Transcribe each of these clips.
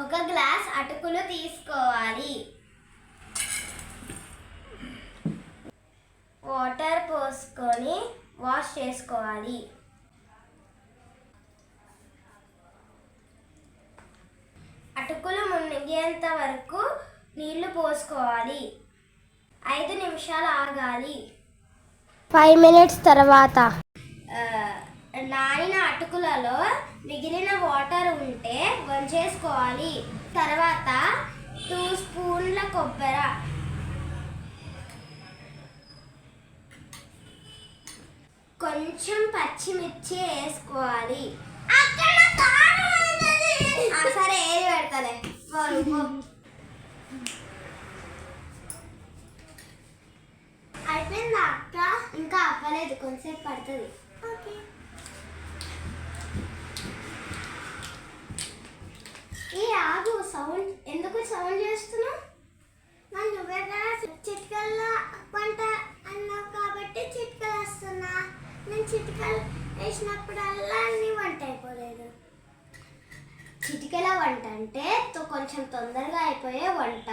ఒక గ్లాస్ అటుకులు తీసుకోవాలి. వాటర్ పోసుకొని వాష్ చేసుకోవాలి. అటుకులు మునిగేంత వరకు నీళ్ళు పోసుకోవాలి. ఐదు నిమిషాలు ఆగాలి. ఫైవ్ మినిట్స్ తర్వాత. నాయన అటుకులలో మిగిలిన వాటర్ ఉంటే వంచేసుకోవాలి. తర్వాత టూ స్పూన్ల కొబ్బరి. కొంచెం పచ్చిమిర్చి వేసుకోవాలి. సరే ఏది పెడతలే. అయిపోయిందా అక్క? ఇంకా అవ్వలేదు కొంచెంసేపు పడుతుంది ఓకే ఏ ఆగు సౌండ్ ఎందుకు సౌండ్ చేస్తున్నావు మరి నువ్వే కదా చిట్కల్లో వంట అన్నావు కాబట్టి చిట్కలు వస్తున్నా నేను చిట్కలు వేసినప్పుడల్లా అన్ని వంట అయిపోలేదు. చిటికెల వంట అంటే కొంచెం తొందరగా అయిపోయే వంట.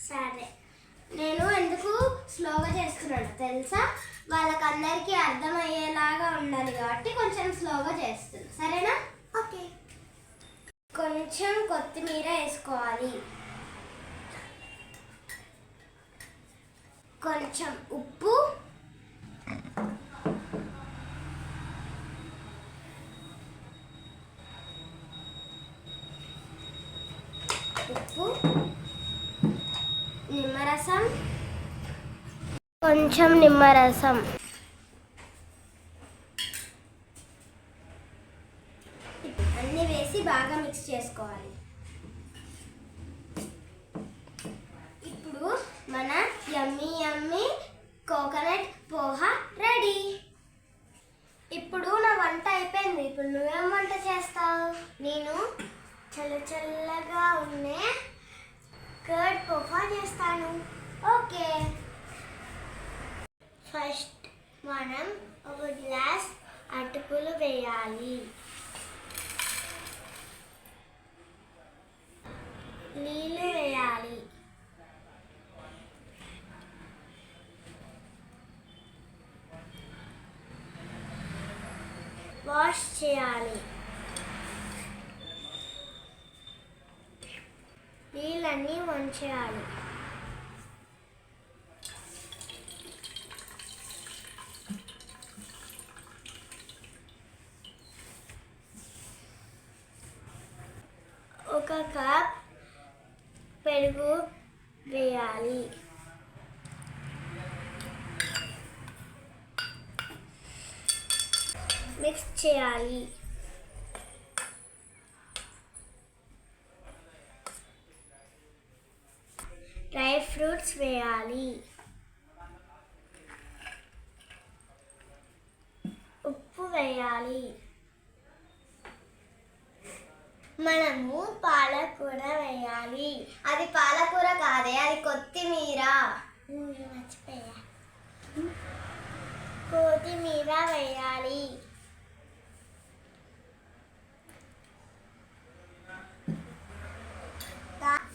సరే. నేను ఎందుకు స్లోగా చేస్తున్నాను తెలుసా? వాళ్ళకందరికీ అర్థమయ్యేలాగా ఉండాలి కాబట్టి కొంచెం స్లోగా చేస్తున్నాను సరేనా? ఓకే. కొంచెం కొత్తిమీర వేసుకోవాలి. కొంచెం ఉప్పు రసం? కొంచెం నిమ్మరసం అన్నీ వేసి బాగా మిక్స్ చేసుకోవాలి. ఇప్పుడు మన yummy yummy coconut poha ready. ఇప్పుడు నా వంట అయిపోయింది. ఇప్పుడు నువ్వేం వంట చేస్తావు? నేను చల్ల చల్లగా ఉండే కర్డ్ పోహా చేస్తాను. ఓకే. ఫస్ట్ మనం ఒక గ్లాస్ అటుకులు వేయాలి. నీళ్ళు వేయాలి. వాష్ చేయాలి. నీళ్ళన్నీ వంచేయాలి ఒక కప్ పెరుగు వేయాలి. మిక్స్ చేయాలి. డ్రై ఫ్రూట్స్ వేయాలి. ఉప్పు వేయాలి. మనము పాలకూర వేయాలి. అది పాలకూర కాదే అది కొత్తిమీర. మర్చిపోయా. కొత్తిమీర వేయాలి.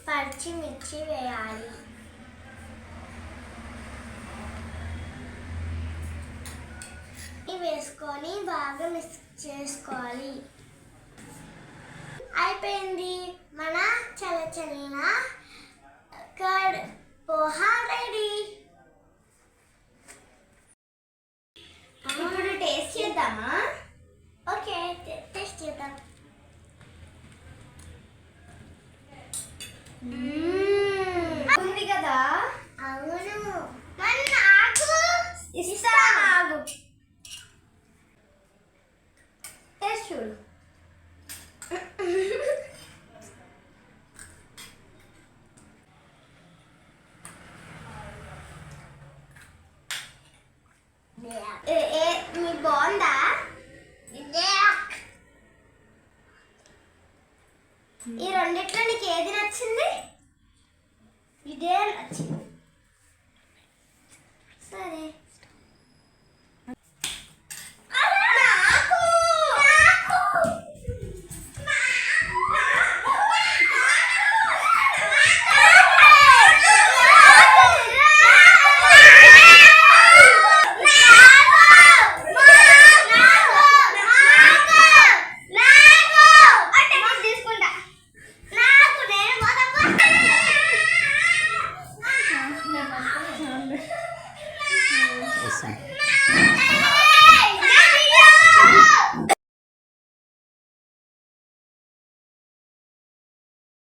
పచ్చిమిర్చి వేయాలి. వేసుకొని బాగా మిక్స్ చేసుకోవాలి. అయిపోయింది మన చలచలిన? Curd poha ready. ఇప్పుడు టేస్ట్ చేద్దామా? ఓకే టేస్ట్ చేద్దాం. మీకు బాగుందా? ఈ రెండిట్లో నీకు ఏది నచ్చింది? coração.